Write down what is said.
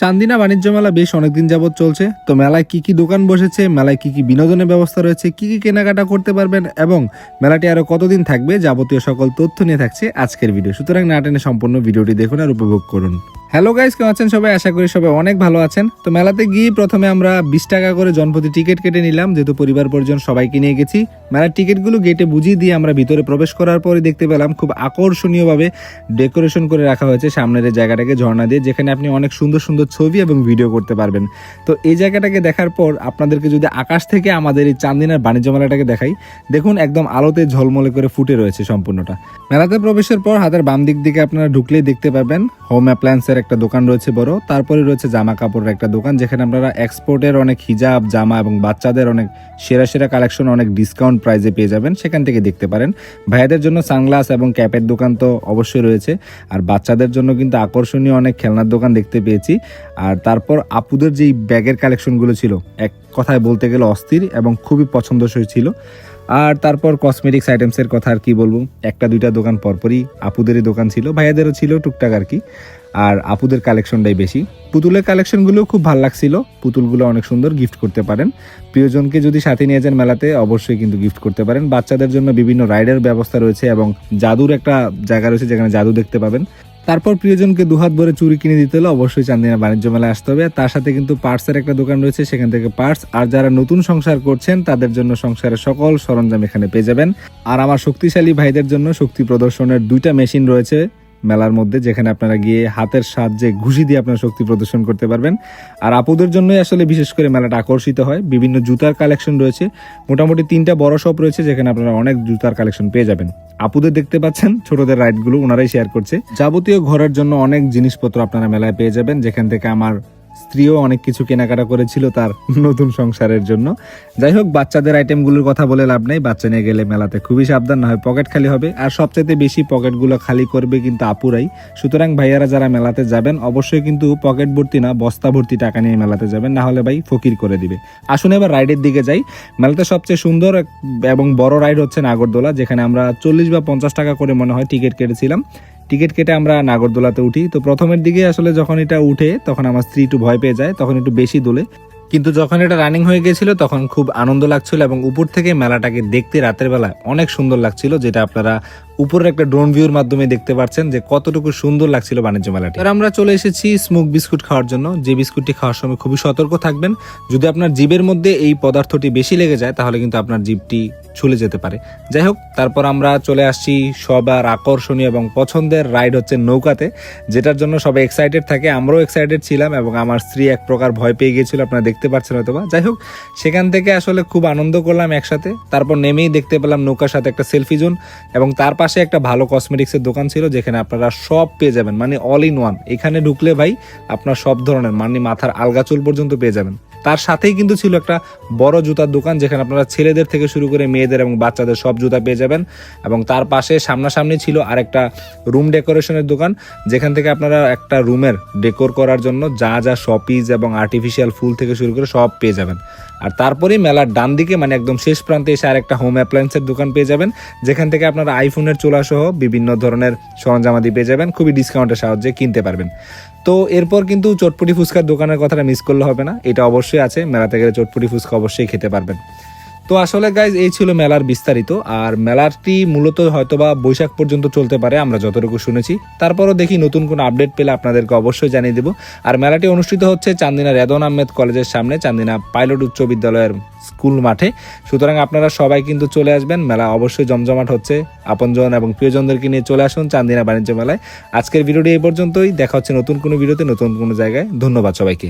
চান্দিনা বাণিজ্য মেলা বেশ অনেকদিন যাবৎ চলছে। তো মেলায় কি কি দোকান বসেছে, মেলায় কি কি বিনোদনের ব্যবস্থা রয়েছে, কি কি কেনাকাটা করতে পারবেন এবং মেলাটি আরও কতদিন থাকবে যাবতীয় সকল তথ্য নিয়ে থাকছে আজকের ভিডিও। সুতরাং না টেনে সম্পূর্ণ ভিডিওটি দেখুন আর উপভোগ করুন। হ্যালো গাইস কেমন আছেন সবাই? আশা করি সবাই অনেক ভালো আছেন। তো মেলাতে গিয়ে প্রথমে আমরা বিশ টাকা করে জনপ্রতি টিকিট কেটে নিলাম, যেহেতু পরিবার পরিজন সবাইকে নিয়ে গেছি। মেলার টিকিটগুলো গেটে বুঝিয়ে দিয়ে আমরা ভিতরে প্রবেশ করার পরে দেখতে পেলাম, খুব আকর্ষণীয়ভাবে ডেকোরেশন করে রাখা হয়েছে সামনের জায়গাটাকে ঝর্ণা দিয়ে, যেখানে আপনি অনেক সুন্দর সুন্দর ছবি এবং ভিডিও করতে পারবেন। তো এই জায়গাটাকে দেখার পর আপনাদেরকে যদি আকাশ থেকে আমাদের এই চান্দিনার বাণিজ্য মেলাটাকে দেখাই, দেখুন একদম আলোতে ঝলমলে করে ফুটে রয়েছে সম্পূর্ণটা। মেলাতে প্রবেশের পর হাতের বাম দিক দিকে আপনারা ঢুকলেই দেখতে পাবেন হোম অ্যাপ্লায়েন্সের একটা দোকান রয়েছে বড়। তারপরে রয়েছে জামা কাপড়ের একটা দোকান, যেখানে আপনারা এক্সপোর্টের অনেক হিজাব, জামা এবং বাচ্চাদের অনেক সেরা সেরা কালেকশন অনেক ডিসকাউন্ট প্রাইজে পেয়ে যাবেন। সেখান থেকে দেখতে পারেন। ভাইয়াদের জন্য সানগ্লাস এবং ক্যাপের দোকান তো অবশ্যই রয়েছে। আর বাচ্চাদের জন্য কিন্তু আকর্ষণীয় অনেক খেলনার দোকান দেখতে পেয়েছি। আর তারপর আপুদের যেই ব্যাগের কালেকশনগুলো ছিল, এক কথায় বলতে গেলে অস্থির এবং খুবই পছন্দসই ছিল। আর তারপর কসমেটিক্স আইটেমসের কথা আর কি বলব? একটা দুইটা দোকান পরপরই আপুদেরই দোকান ছিল, ভাইয়াদেরও ছিল, টুকটাক আর কি। আর আপুদের কালেকশনটাই বেশি। পুতুলের কালেকশনগুলো খুব ভালো লাগছিল। পুতুলগুলো অনেক সুন্দর গিফট করতে পারেন। প্রিয়জনকে যদি সাথে নিয়ে যান মেলাতে, অবশ্যই কিন্তু গিফট করতে পারেন। বাচ্চাদের জন্য বিভিন্ন রাইডের ব্যবস্থা রয়েছে এবং জাদুর একটা জায়গা রয়েছে যেখানে জাদু দেখতে পাবেন। তারপর প্রিয়জনকে দুহাত ভরে চুরি কিনে দিতে হলে অবশ্যই চান্দিনা বাণিজ্য মেলায় আসতে হবে। তার সাথে কিন্তু পার্টসের একটা দোকান রয়েছে, সেখান থেকে পার্টস আর যারা নতুন সংসার করছেন, তাদের জন্য সংসারের সকল সরঞ্জাম এখানে পেয়ে যাবেন। আর আমার শক্তিশালী ভাইদের জন্য শক্তি প্রদর্শনের দুইটা মেশিন রয়েছে। মেলার মধ্যে, যেখানে আপনারা গিয়ে হাতের সাহায্যে ঘুষি দিয়ে আপনারা শক্তি প্রদর্শন করতে পারবেন। আর আপুদের জন্যই আসলে বিশেষ করে মেলাটা আকর্ষিত হয়। বিভিন্ন জুতার কালেকশন রয়েছে। মোটামুটি তিনটা বড় শপ রয়েছে, যেখানে আপনারা অনেক জুতার কালেকশন পেয়ে যাবেন। আপুদের দেখতে পাচ্ছেন, ছোটদের রাইডগুলো ওনারাই শেয়ার করছে। যাবতীয় ঘরের জন্য অনেক জিনিসপত্র আপনারা মেলায় পেয়ে যাবেন, যেখান থেকে আমার স্ত্রীও অনেক কিছু কেনাকাটা করেছিল তার নতুন সংসারের জন্য। যাই হোক, বাচ্চাদের আইটেমগুলোর কথা বলে লাভ নেই। বাচ্চা নিয়ে গেলে মেলাতে খুবই সাবধান, না হয় পকেট খালি হবে। আর সবচাইতে বেশি পকেটগুলো খালি করবে কিন্তু আপুরাই। সুতরাং ভাইয়ারা যারা মেলাতে যাবেন, অবশ্যই কিন্তু পকেট ভর্তি না, বস্তা ভর্তি টাকা নিয়ে মেলাতে যাবেন। না হলে ভাই ফকির করে দিবে। আসুন এবার রাইডের দিকে যাই। মেলাতে সবচেয়ে সুন্দর এবং বড় রাইড হচ্ছে নাগরদোলা, যেখানে আমরা চল্লিশ বা পঞ্চাশ টাকা করে মনে হয় টিকিট কেটেছিলাম। টিকিট কেটে আমরা নাগরদোলাতে উঠি। তো প্রথমের দিকে আসলে যখন এটা উঠে, তখন আমার স্ত্রী একটু ভয় পেয়ে যায়, তখন একটু বেশি দোলে। কিন্তু যখন এটা রানিং হয়ে গেছিল, তখন খুব আনন্দ লাগছিল এবং উপর থেকে মেলাটাকে দেখতে রাতের বেলা অনেক সুন্দর লাগছিল, যেটা আপনারা উপরের একটা ড্রোন ভিউর মাধ্যমে দেখতে পাচ্ছেন যে কতটুকু সুন্দর লাগছিল বাণিজ্য মেলাটি। আর আমরা চলে এসেছি স্মোক বিস্কুট খাওয়ার জন্য। যে বিস্কুটটি খাওয়ার সময় খুবই সতর্ক থাকবেন। যদি আপনার জিভের মধ্যে এই পদার্থটি বেশি লেগে যায়, তাহলে কিন্তু আপনার জিভটি ছুলে যেতে পারে। যাই হোক, তারপর আমরা চলে আসছি সবার আকর্ষণীয় এবং পছন্দের রাইড হচ্ছে নৌকাতে, যেটার জন্য সবাই এক্সাইটেড থাকে। আমরাও এক্সাইটেড ছিলাম এবং আমার স্ত্রী এক প্রকার ভয় পেয়ে গিয়েছিল, আপনারা দেখতে পাচ্ছেন হয়তো বা যাই হোক, সেখান থেকে আসলে খুব আনন্দ করলাম একসাথে। তারপর নেমেই দেখতে পেলাম নৌকার সাথে একটা সেলফি জোন এবং তার পাশে একটা ভালো কসমেটিক্সের দোকান ছিল, যেখানে আপনারা সব পেয়ে যাবেন। মানে অল ইন ওয়ান এখানে ঢুকলে ভাই, আপনার সব ধরনের মানে মাথার আলগা চুল পর্যন্ত পেয়ে যাবেন। তার সাথেই কিন্তু ছিল একটা বড় জুতার দোকান, যেখানে আপনারা ছেলেদের থেকে শুরু করে মেয়েদের এবং বাচ্চাদের সব জুতা পেয়ে যাবেন। এবং তার পাশে সামনাসামনি ছিল আরেকটা রুম ডেকোরেশনের দোকান, যেখান থেকে আপনারা একটা রুমের ডেকোর করার জন্য যা যা শপিজ এবং আর্টিফিশিয়াল ফুল থেকে শুরু করে সব পেয়ে যাবেন। আর তারপরেই মেলার ডান দিকে মানে একদম শেষ প্রান্তে এসে আরেকটা হোম অ্যাপ্লায়েন্সের দোকান পেয়ে যাবেন, যেখান থেকে আপনারা আইফোনের চোলা সহ বিভিন্ন ধরনের সরঞ্জামাদি পেয়ে যাবেন। খুবই ডিসকাউন্টের সাহায্যে কিনতে পারবেন। তো এরপর কিন্তু চটপটি ফুচকার দোকানের কথাটা মিস করলে হবে না। এটা অবশ্যই আছে। মেলাতে গেলে চটপটি ফুচকা অবশ্যই খেতে পারবেন। তো আসলে গাইজ এই ছিল মেলার বিস্তারিত। আর মেলাটি মূলত হয়তোবা বৈশাখ পর্যন্ত চলতে পারে, আমরা যতটুকু শুনেছি। তারপরও দেখি নতুন কোনো আপডেট পেলে আপনাদেরকে অবশ্যই জানিয়ে দেবো। আর মেলাটি অনুষ্ঠিত হচ্ছে চান্দিনা রেদন আহমেদ কলেজের সামনে, চান্দিনা পাইলট উচ্চ বিদ্যালয়ের স্কুল মাঠে। সুতরাং আপনারা সবাই কিন্তু চলে আসবেন, মেলা অবশ্যই জমজমাট হচ্ছে। আপনজন এবং প্রিয়জনদেরকে নিয়ে চলে আসুন চান্দিনা বাণিজ্য মেলায়। আজকের ভিডিওটি এই পর্যন্তই, দেখা হচ্ছে নতুন কোনো ভিডিওতে, নতুন কোনো জায়গায়। ধন্যবাদ সবাইকে।